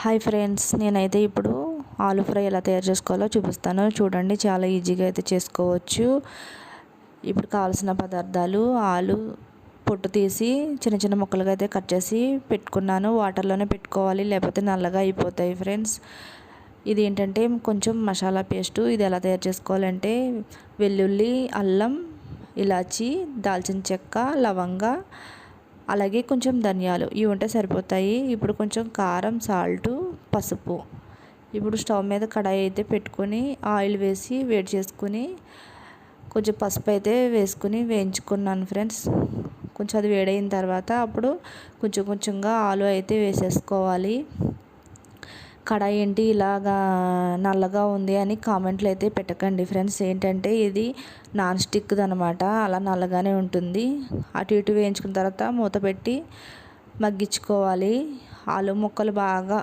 Hi friends నేనైతే ఇప్పుడు ఆలు ఫ్రై ఎలా తయారు చేసుకోవాలో చూపిస్తాను. చూడండి చాలా ఈజీగా అయితే చేసుకోవచ్చు. ఇప్పుడు కావాల్సిన పదార్థాలు ఆలు పొట్టు తీసి చిన్న చిన్న ముక్కలుగా అయితే కట్ చేసి పెట్టుకున్నాను. వాటర్లోనే పెట్టుకోవాలి లేకపోతే నల్లగా అయిపోతాయి ఫ్రెండ్స్. ఇది ఏంటంటే కొంచెం మసాలా పేస్టు ఇది ఎలా తయారు చేసుకోవాలంటే వెల్లుల్లి అల్లం ఇలాచి దాల్చిన చెక్క లవంగా అలాగే కొంచెం ధనియాలు. ఇవి ఉంటే సరిపోతాయి. ఇప్పుడు కొంచెం కారం సాల్టు పసుపు. ఇప్పుడు స్టవ్ మీద కడాయి అయితే పెట్టుకొని ఆయిల్ వేసి వేడి చేసుకుని కొంచెం పసుపు అయితే వేసుకుని వేయించుకున్నాను ఫ్రెండ్స్. కొంచెం అది వేడైన తర్వాత అప్పుడు కొంచెం కొంచెంగా ఆలు అయితే వేసేసుకోవాలి. కడాయి ఏంటి ఇలాగా నల్లగా ఉంది అని కామెంట్లు అయితే పెట్టకండి ఫ్రెండ్స్. ఏంటంటే ఇది నాన్ స్టిక్ది అనమాట అలా నల్లగానే ఉంటుంది. అటు ఇటు వేయించుకున్న తర్వాత మూత పెట్టి మగ్గించుకోవాలి. ఆలు ముక్కలు బాగా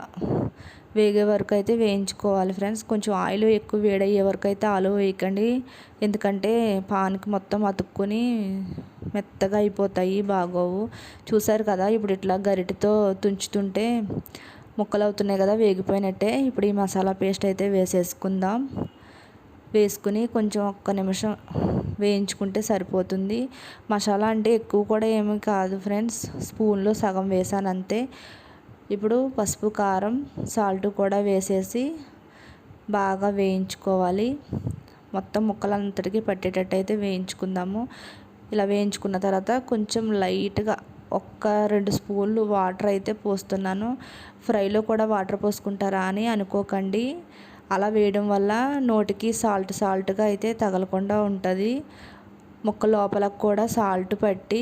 వేగే వరకు అయితే వేయించుకోవాలి ఫ్రెండ్స్. కొంచెం ఆయిల్ ఎక్కువ వేడయ్యే వరకు అయితే ఆలు వేయకండి. ఎందుకంటే పాన్కి మొత్తం అతుక్కొని మెత్తగా అయిపోతాయి బాగోవు. చూసారు కదా ఇప్పుడు ఇట్లా గరిటతో తుంచుతుంటే ముక్కలు అవుతున్నాయి కదా వేగిపోయినట్టే. ఇప్పుడు ఈ మసాలా పేస్ట్ అయితే వేసేసుకుందాం. వేసుకుని కొంచెం ఒక్క నిమిషం వేయించుకుంటే సరిపోతుంది. మసాలా అంటే ఎక్కువ కూడా ఏమి కాదు ఫ్రెండ్స్. స్పూన్లో సగం వేసాను అంతే. ఇప్పుడు పసుపు కారం సాల్ట్ కూడా వేసేసి బాగా వేయించుకోవాలి. మొత్తం ముక్కలంతటికి పట్టేటట్టు అయితే వేయించుకుందాము. ఇలా వేయించుకున్న తర్వాత కొంచెం లైట్గా ఒక్క రెండు స్పూన్లు వాటర్ అయితే పోస్తున్నాను. ఫ్రైలో కూడా వాటర్ పోసుకుంటారా అని అనుకోకండి. అలా వేయడం వల్ల నోటికి సాల్ట్ సాల్ట్గా అయితే తగలకుండా ఉంటుంది. ముక్క లోపల కూడా సాల్ట్ పట్టి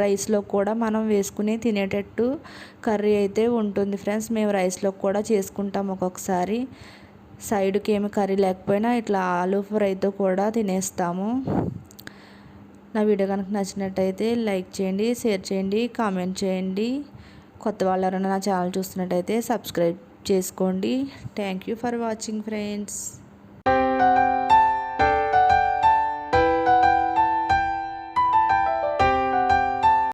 రైస్లో కూడా మనం వేసుకుని తినేటట్టు కర్రీ అయితే ఉంటుంది ఫ్రెండ్స్. మేము రైస్లో కూడా చేసుకుంటాం ఒక్కొక్కసారి. సైడ్కి ఏమి కర్రీ లేకపోయినా ఇట్లా ఆలు ఫ్రైతో కూడా తినేస్తాము. నా వీడియో కనుక నచ్చినట్టయితే లైక్ చేయండి షేర్ చేయండి కామెంట్ చేయండి. కొత్త వాళ్ళు ఎవరైనా నా ఛానల్ చూస్తున్నట్టయితే సబ్స్క్రైబ్ చేసుకోండి. Thank you for watching friends